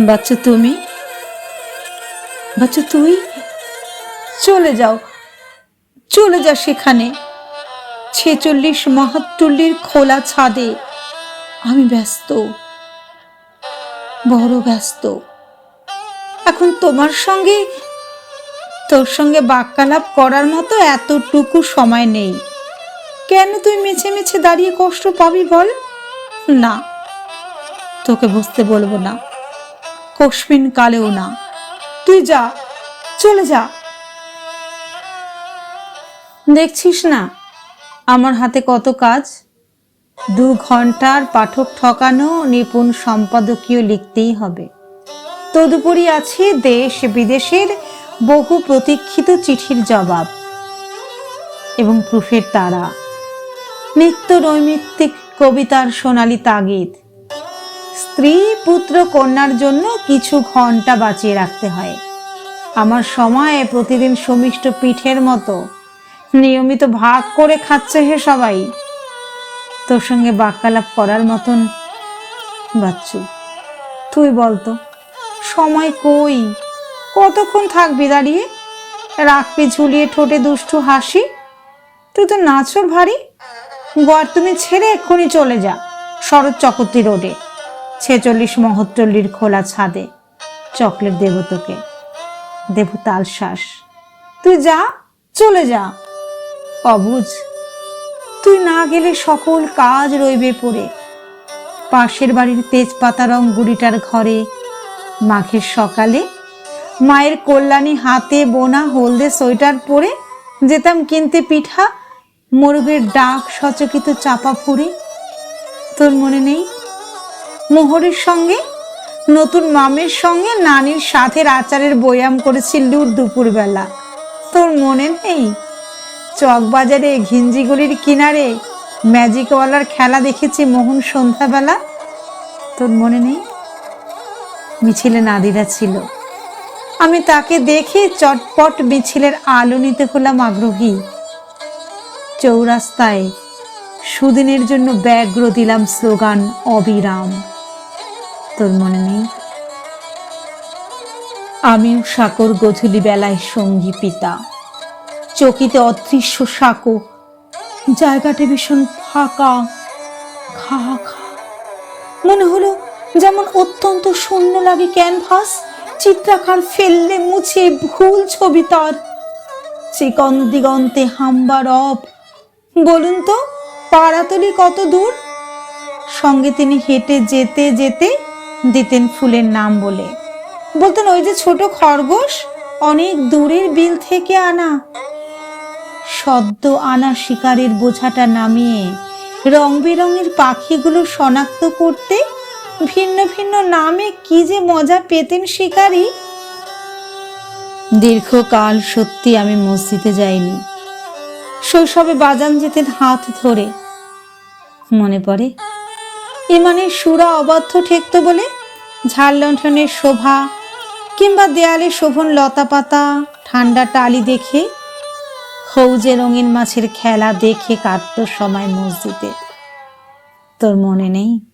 বাচ্চা তুমি? বাচ্চা তুই? চলে যাও। চলে যা সেখানে। ছেচল্লিশ মাহাত্তল্লির খোলা ছাদে। আমি ব্যস্ত। বড় ব্যস্ত। এখন তোমার সঙ্গে, তোর সঙ্গে বাক্যালাপ করার মতো এতটুকু সময় নেই। কেন তুই মেছে মেছে দাঁড়িয়ে কষ্ট পাবি বল? না, তোকে বুঝতে বলব না। কস্মিন কালেও না। তুই যা, চলে যা। দেখছিস না, আমার হাতে কত কাজ? দু ঘণ্টার পাঠক ঠকানো নিপুণ সম্পাদকীয় লিখতেই হবে। তদুপরি আছে দেশ বিদেশের বহু প্রতীক্ষিত চিঠির জবাব এবং প্রুফের তারা। নিত্য নৈমিত্তিক কবিতার সোনালি তাগিদ। স্ত্রী পুত্র কন্যার জন্য কিছু ঘণ্টা বাঁচিয়ে রাখতে হয়। আমার সময়ে প্রতিদিন সমিষ্ট পিঠের মতো নিয়মিত ভাগ করে খাচ্ছে হে সবাই। তোর সঙ্গে বাক্যালাপ করার মতন বাচ্চু। তুই বলতো, সময় কই? কতক্ষণ থাকবি দাঁড়িয়ে? রাখবি ঝুলিয়ে ঠোঁটে দুষ্টু হাসি? তুই তো নাচর ভারী। গোয়ার তুমি ছেড়ে এক্ষুনি চলে যা শরৎ চকর্তি রোডে। ছেচল্লিশ মহত্তল্লির খোলা ছাদে, চকলেট দেব তোকে দেব তালশ্বাস তুই যা, চলে যা। অবুঝ, তুই না গেলে সকল কাজ রইবে পড়ে। পাশের বাড়ির তেজপাতা রং বুড়িটার ঘরে মাঘের সকালে মায়ের কল্যাণী হাতে বোনা হলদে সোয়েটার পরে যেতাম কিনতে পিঠা মোরগের ডাক সচকিত চাপা ফুরে। তোর মনে নেই মোহরের সঙ্গে, নতুন মামের সঙ্গে নানির সাথের আচারের বয়াম করেছি লুট দুপুরবেলা। তোর মনে নেই? চকবাজারে ঘিঞ্জিগুলির কিনারে ম্যাজিকওয়ালার খেলা দেখেছি মোহন সন্ধ্যাবেলা? তোর মনে নেই? মিছিলে নাদিরা ছিল। আমি তাকে দেখে চটপট মিছিলের আলো নিতে হলাম আগ্রহী। চৌরাস্তায় সুদিনের জন্য ব্যগ্র দিলাম স্লোগান, অবিরাম। তোর মনে নেই? আমিও সাকর গধূলি বেলায় সঙ্গী পিতা। চকিতে অদৃশ্য সাঁকো, জায়গাটা ভীষণ ফাঁকা খা খা মনে হলো যেমন অত্যন্ত শূন্য লাগে ক্যানভাস, চিত্রাকার ফেললে মুছে ভুল ছবি তার। চিকন দিগন্তে হাম্বা রব, বলুন তো, পাড়াতলি কত দূর? সঙ্গে তিনি হেঁটে যেতে যেতে দিতেন ফুলের নাম বলে। বলতেন, ওই যে ছোট খরগোশ, অনেক দূরের বিল থেকে আনা। সদ্য আনা শিকারের বোঝাটা নামিয়ে রং বেরঙের পাখিগুলো শনাক্ত করতে ভিন্ন ভিন্ন নামে কি যে মজা পেতেন শিকারী। দীর্ঘকাল সত্যি আমি মসজিদে যাইনি। শৈশবে বাজান যেতেন হাত ধরে। মনে পড়ে ইমানের সুরা অবাধ্য ঠেকত বলে? ঝাল লণ্ঠনের শোভা কিংবা দেয়ালে শোভন লতা পাতা ঠান্ডা টালি দেখে? হৌজে রঙিন মাছের খেলা দেখে কাটত সময় মসজিদে। তোর মনে নেই?